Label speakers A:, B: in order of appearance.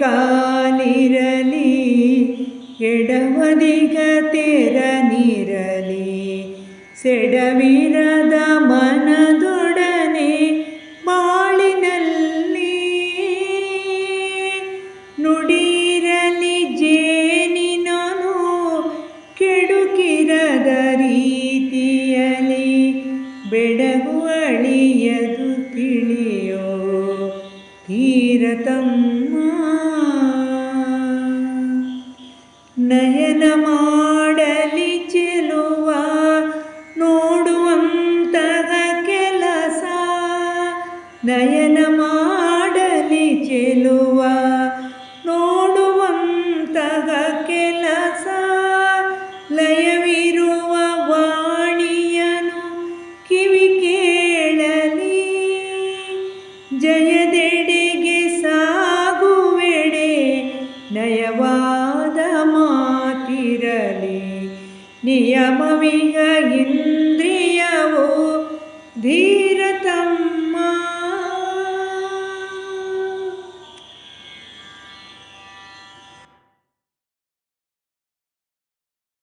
A: ಕಾಲಿರಲಿ ಎಡವದಿಗ ತೆರನಿರಲಿ. ಸೆಡವಿರದ ಮನದೊಡನೆ ಬಾಳಿನಲ್ಲಿ ನುಡಿರಲಿ ಜೇನಿನನು ಕೆಡುಕಿರದ ರೀತಿಯಲಿ ಬೆಡಗುವಳಿಯದು ತಿಳಿ ತೀರತಮ್ಮ ನಯನ ಮಾಡಲಿ ಚೆಲುವ, ನೋಡುವಂತಹ ಕೆಲಸ, ನಯನ ಮಾಡಲಿ ಚೆಲುವ, ನೋಡುವಂತಹ ಕೆಲಸ, ಲಯವಿರುವ ವಾಣಿಯನು ಕಿವಿ ಕೇಳಲಿ ಜಯದೆಡೆಗೆ नयवादमातिरले नियमविग इन्द्रियवो धीरतम्